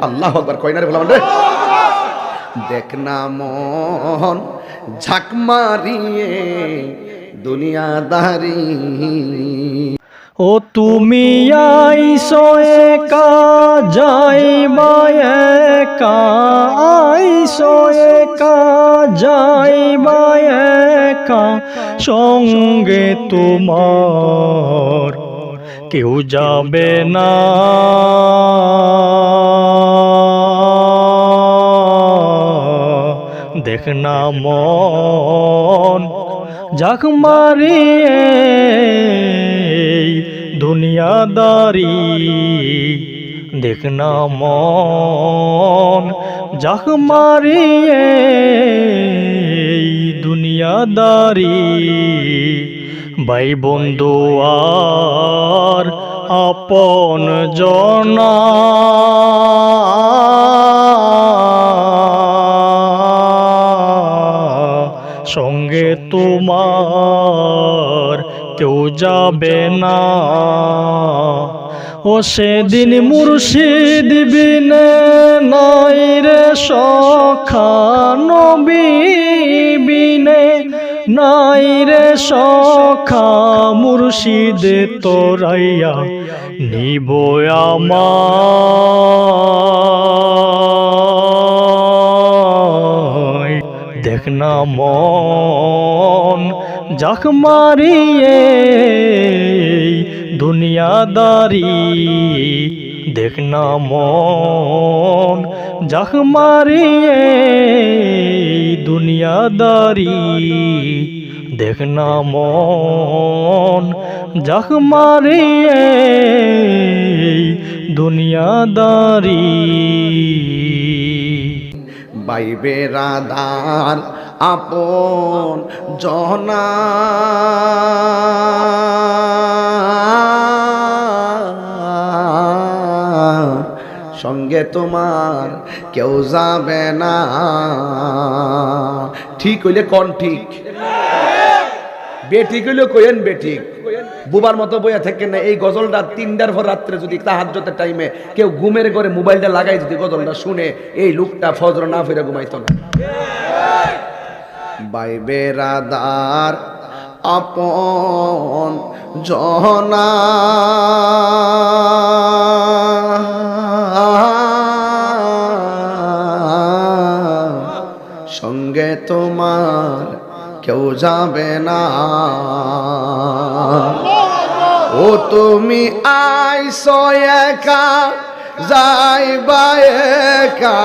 আল্লাহ আকবার কয় না রে দেখ না মন ঝাক মারিয়ে দুনিয়াদারি ও তুমি আইসো একা যাইবা একা, আইসো একা যাইবা একা, সঙ্গে তোমার কেউ যাবে না। দেখ না মন যাক মারিয়ে দুনিয়াদারি। দেখ না মন যাক মারিয়ে দুনিয়াদারি। ভাই বন্ধু আর আপন জনা। সঙ্গে তোমার কেউ যাবে না। ও সেদিন মুর্শিদ বিনে নাই রে সখা নবী বিনে নাই রে সখা মুর্শিদ তোরাইয়া নিব আমায় না মন যাক মারিয়ে দুনিয়াদারি। দেখ না মন যাক মারিয়ে দুনিয়াদারি। দেখ না মন যাক মারিয়ে দুনিয়াদারি। বাইবে রাধার আপন জনা। সঙ্গে তোমার কেউ যাবে না। ঠিক হইলে কন ঠিক? বেঠিক হইলে কইেন বেঠিক। বুবার মতো বইয়া থাকেন না এই গজলটা তিনটার পর রাত্রে যদি তাহাজ্জতের টাইমে কেউ ঘুমের করে মোবাইলটা লাগাই যদি গজলটা শুনে, এই লোকটা ফজর না ফিরে ঘুমাইতো না। বাইবে রাদার আপন জনা। সঙ্গে তোমার কেউ যাবে না। ও তুমি আইসো একা, যাইবা একা।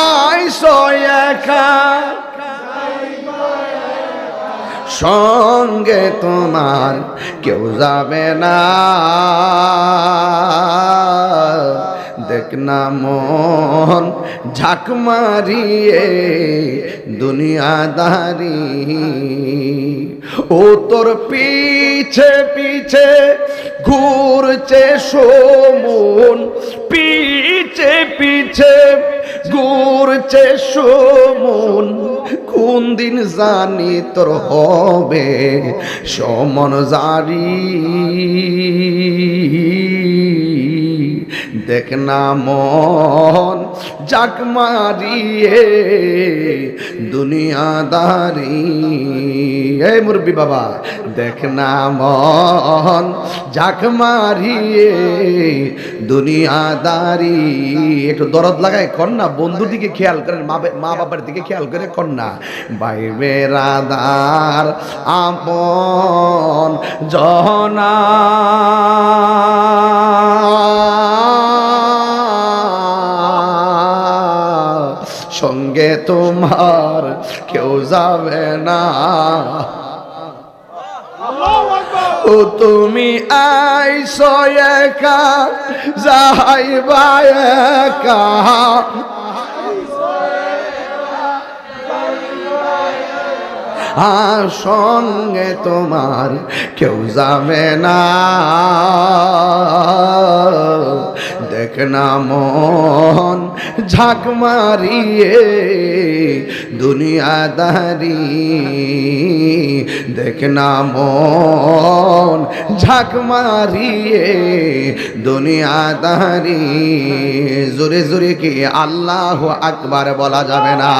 আইসো একা, সঙ্গে তোমার কেউ যাবে না। দেখ না মন, ঝাক মারিয়ে দুনিয়াদারি। ও তোর পিছে পিছে ঘুরছে সোমন, পিছে পিছে ঘুরছে সোমন। কোন দিন জানি তোর হবে সমন জারি। দেখ না মন জাক মারিয়ে দুনিয়াদারি এই মুরব্বী বাবা, দেখ না মন জাক মারিয়ে দুনিয়াদারি একটু দরদ লাগায় কন্যা, বন্ধুর দিকে খেয়াল করেন মা বাবার দিকে খেয়াল করে কন্যা। বাইবে রাদার আপন জনা। সঙ্গে তোমার কেউ যাবে না। ও তুমি আইসো একা যাইবা একা। আর সঙ্গে তোমার কেউ যাবে না। দেখ না মন ঝাঁক মারিয়ে দুনিয়াদারি। দেখ না মন ঝাঁক মারিয়ে দুনিয়াদারি। জোরে জোরে কি আল্লাহ আকবার বলা যাবে না।